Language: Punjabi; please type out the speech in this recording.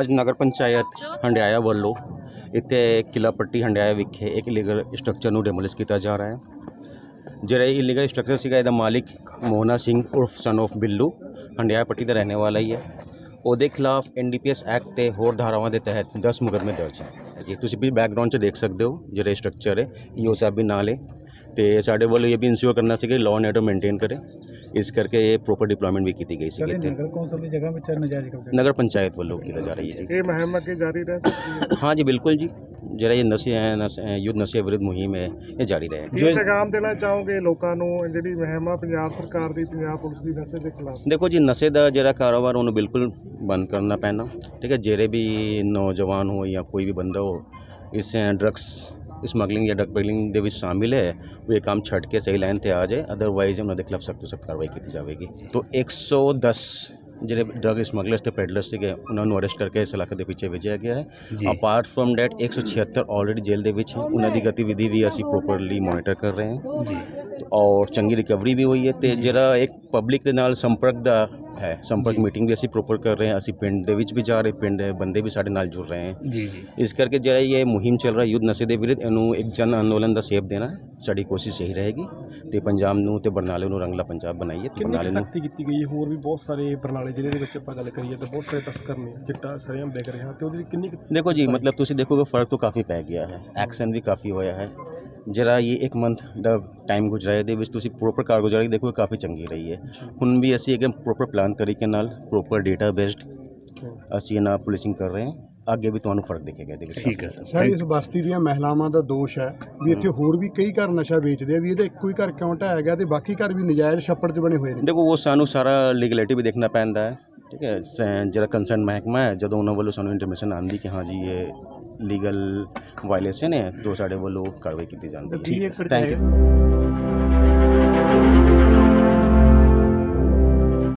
ਅੱਜ ਨਗਰ ਪੰਚਾਇਤ ਹੰਡਿਆਇਆ ਵੱਲੋਂ ਇੱਥੇ ਕਿਲਾ ਪੱਟੀ ਹੰਡਿਆਇਆ ਵਿਖੇ ਇੱਕ ਇਲੀਗਲ ਸਟਰਕਚਰ ਨੂੰ ਡੈਮੋਲਿਸ਼ ਕੀਤਾ ਜਾ ਰਿਹਾ ਹੈ। ਜਿਹੜਾ ਇਹ ਇਲੀਗਲ ਸਟਰਕਚਰ ਸੀਗਾ, ਇਹਦਾ ਮਾਲਿਕ ਮੋਹਨਾ ਸਿੰਘ ਉਰਫ ਸਨ of ਬਿੱਲੂ ਹੰਡਿਆਇਆ ਪੱਟੀ ਦਾ ਰਹਿਣ ਵਾਲਾ ਹੀ ਹੈ। ਉਹਦੇ ਖਿਲਾਫ ਐਨਡੀਪੀਐਸ ਐਕਟ ਤੇ ਹੋਰ ਧਾਰਾਵਾਂ ਦੇ ਤਹਿਤ 10 ਮੁਕਦਮੇ ਦਰਜ ਹੈ। ਜੀ, ਤੁਸੀਂ ਵੀ ਬੈਕਗ੍ਰਾਉਂਡ 'ਚ ਦੇਖ ਸਕਦੇ ਹੋ ਜਿਹੜਾ ਸਟਰਕਚਰ ਹੈ, ਈਓ ਸਾਹਿਬ ਵੀ ਨਾਲ ਹੈ ਤੇ ਸਾਡੇ ਵੱਲੋਂ ਇਹ ਵੀ ਇਨਸ਼ੋਰ ਕਰਨਾ ਸੀ ਕਿ ਲਾਅ ਐਂਡ ਆਰਡਰ ਮੇਨਟੇਨ ਕਰੇ। ਇਸ ਕਰਕੇ ਇਹ ਪ੍ਰੋਪਰ ਡਿਪਲੋਇਮੈਂਟ ਵੀ ਕੀਤੀ ਗਈ ਸੀ ਨਗਰ ਕੌਂਸਲ ਦੀ ਜਗ੍ਹਾ ਵਿੱਚ ਨਜਾਇਜ਼ ਨਗਰ ਪੰਚਾਇਤ ਵੱਲੋਂ ਕੀਤਾ ਜਾ ਰਹੀ ਹੈ ਇਹ ਮੁਹਿੰਮ ਅੱਗੇ ਜਾਰੀ ਰਹਿ ਸਕਦੀ ਹੈ? ਹਾਂ ਜੀ ਬਿਲਕੁਲ ਜੀ। ਜਿਹੜਾ ਇਹ ਨਸ਼ੇ ਹੈ ਯੁੱਧ ਨਸ਼ੇ ਵਿਰੁੱਧ ਮੁਹਿੰਮ ਹੈ ਇਹ ਜਾਰੀ ਰਹੇ। ਜੋ ਇਸਗਾਮ ਦੇਣਾ ਚਾਹੋਗੇ ਲੋਕਾਂ ਨੂੰ ਜਿਹੜੀ ਮੁਹਿੰਮ ਪੰਜਾਬ ਸਰਕਾਰ ਦੀ ਪੰਜਾਬ ਪੁਲਿਸ ਦੀ ਨਸ਼ੇ ਦੇ ਖਿਲਾਫ? ਦੇਖੋ ਜੀ ਨਸ਼ੇ ਦਾ ਜਿਹੜਾ ਕਾਰੋਬਾਰ ਉਹਨੂੰ ਬਿਲਕੁਲ ਬੰਦ ਕਰਨਾ ਪੈਣਾ। ਠੀਕ ਹੈ ਜਿਹੜੇ ਵੀ ਨੌਜਵਾਨ ਹੋ ਜਾਂ ਕੋਈ ਵੀ ਬੰਦਾ ਹੋ ਇਸ ਡਰੱਗਸ ਸਮਗਲਿੰਗ ਜਾਂ ਡਰਗ ਪੈਡਲਿੰਗ ਦੇ ਵਿੱਚ ਸ਼ਾਮਿਲ ਹੈ। ਉਹ ਇਹ ਕੰਮ ਛੱਡ ਕੇ ਸਹੀ ਲਾਈਨ ਤੇ ਆ ਜਾਏ ਅਦਰਵਾਈਜ਼ ਉਹਨਾਂ ਦੇ ਖਿਲਾਫ ਸਖਤ ਤੋਂ ਸਖਤ ਕਾਰਵਾਈ ਕੀਤੀ ਜਾਵੇਗੀ। ਤੋਂ 110 ਜਿਹੜੇ ਡਰਗ ਸਮਗਲਰਸ ਤੇ ਪੈਡਲਰਸ ਸੀਗੇ ਉਹਨਾਂ ਨੂੰ ਅਰੈਸਟ ਕਰਕੇ ਸਲਾਖਤ ਦੇ ਪਿੱਛੇ ਭੇਜਿਆ ਗਿਆ ਹੈ। Apart from that 176 already jail ਦੇ ਵਿੱਚ ਹੈ। ਉਹਨਾਂ ਦੀ ਗਤੀਵਿਧੀ ਵੀ ਅਸੀਂ ਪ੍ਰੋਪਰਲੀ ਮੋਨੀਟਰ ਕਰ ਰਹੇ ਹਾਂ। ਜੀ। ਔਰ ਚੰਗੀ ਰਿਕਵਰੀ ਵੀ ਹੋਈ ਹੈ ਤੇ ਜਿਹੜਾ ਇੱਕ ਪਬਲਿਕ ਦੇ ਨਾਲ ਸੰਪਰਕ ਦਾ ਹੈ। ਸੰਪਰਕ ਮੀਟਿੰਗ ਵੀ ਅਸੀਂ ਪ੍ਰੋਪਰ ਕਰ ਰਹੇ ਹਾਂ। ਅਸੀਂ ਪਿੰਡ ਦੇ ਵਿੱਚ ਵੀ ਜਾ ਰਹੇ ਪਿੰਡ ਦੇ ਬੰਦੇ ਵੀ ਸਾਡੇ ਨਾਲ ਜੁੜ ਰਹੇ ਹੈ। ਜੀ ਜੀ। ਇਸ ਕਰਕੇ ਜਿਹੜਾ ਇਹ ਮੁਹਿੰਮ ਚੱਲ ਰਿਹਾ ਯੁੱਧ ਨਸ਼ੇ ਦੇ ਵਿਰੁੱਧ ਇਹਨੂੰ ਇੱਕ ਜਨ ਅੰਦੋਲਨ ਦਾ ਸੇਪ ਦੇਣਾ ਸਾਡੀ ਕੋਸ਼ਿਸ਼ ਇਹੀ ਰਹੇਗੀ। ਤੇ ਪੰਜਾਬ ਨੂੰ ਤੇ ਬਰਨਾਲੇ ਨੂੰ ਰੰਗਲਾ ਪੰਜਾਬ ਬਣਾਈਏ ਤੇ ਬਰਨਾਲੇ ਨੂੰ ਸਖਤੀ ਕੀਤੀ ਗਈ ਹੈ? ਹੋਰ ਵੀ ਬਹੁਤ ਸਾਰੇ ਬਰਨਾਲੇ ਜ਼ਿਲ੍ਹੇ ਦੇ ਵਿੱਚ ਆਪਾਂ ਗੱਲ ਕਰੀਏ ਤਾਂ ਬਹੁਤ ਸਾਰੇ ਤਸਕਰ ਨੇ ਚਿੱਟਾ ਸਰੇਆਮ ਵਿਕ ਰਿਹਾ ਤੇ ਉਹਦੀ ਕਿੰਨੀ ਦੇਖੋ ਜੀ ਮਤਲਬ ਤੁਸੀਂ ਦੇਖੋਗੇ ਫ਼ਰਕ ਤਾਂ ਕਾਫੀ ਪੈ ਗਿਆ ਹੈ। ਐਕਸ਼ਨ ਵੀ ਕਾਫੀ ਹੋਇਆ ਹੈ। ਜਿਹੜਾ ਇਹ ਇੱਕ ਮੰਥ ਦਾ ਟਾਈਮ ਗੁਜ਼ਰਿਆ ਇਹਦੇ ਵਿੱਚ ਤੁਸੀਂ ਪ੍ਰੋਪਰ ਕਾਰਗੁਜ਼ਾਰੀ ਦੇਖੋਗੇ ਕਾਫੀ ਚੰਗੀ ਰਹੀ ਹੈ। ਹੁਣ ਵੀ ਅਸੀਂ ਇੱਕ ਪ੍ਰੋਪਰ ਪਲਾਨ ਤਰੀਕੇ ਨਾਲ ਪ੍ਰੋਪਰ ਡੇਟਾ ਬੇਸਡ ਅਸੀਂ ਇਹਨਾਂ ਪੁਲਿਸਿੰਗ ਕਰ ਰਹੇ ਹਾਂ। ਅੱਗੇ ਵੀ ਤੁਹਾਨੂੰ ਫ਼ਰਕ ਦਿਖੇਗਾ ਇਹਦੇ ਵਿੱਚ। ਠੀਕ ਹੈ ਸਰ। ਸਰ ਇਸ ਬਸਤੀ ਦੀਆਂ ਮਹਿਲਾਵਾਂ ਦਾ ਦੋਸ਼ ਹੈ ਵੀ ਇੱਥੇ ਹੋਰ ਵੀ ਕਈ ਘਰ ਨਸ਼ਾ ਵੇਚਦੇ ਆ ਵੀ ਇਹਦਾ ਇੱਕੋ ਹੀ ਘਰ ਕਿਉਂ ਢਾਇਆ ਗਿਆ ਤੇ ਬਾਕੀ ਘਰ ਵੀ ਨਜਾਇਜ਼ ਛੱਪੜ 'ਚ ਬਣੇ ਹੋਏ ਨੇ। ਦੇਖੋ ਉਹ ਸਾਨੂੰ ਸਾਰਾ ਲੀਗਲਿਟੀ ਵੀ ਦੇਖਣਾ ਪੈਂਦਾ ਹੈ। ਠੀਕ ਹੈ ਸ- ਜਿਹੜਾ ਕੰਸਰਨ ਮਹਿਕਮਾ ਹੈ ਜਦੋਂ ਉਹਨਾਂ ਵੱਲੋਂ ਸਾਨੂੰ ਇੰਟਰਮਿਸ਼ਨ ਆਉਂਦੀ ਕਿ ਹਾਂ ਜੀ ਇਹ ਲੀਗਲ ਵਾਇਲੇਸ਼ਨ ਹੈ ਤਾਂ ਸਾਡੇ ਵੱਲੋਂ ਕਾਰਵਾਈ ਕੀਤੀ ਜਾਂਦੀ ਹੈ। Thank you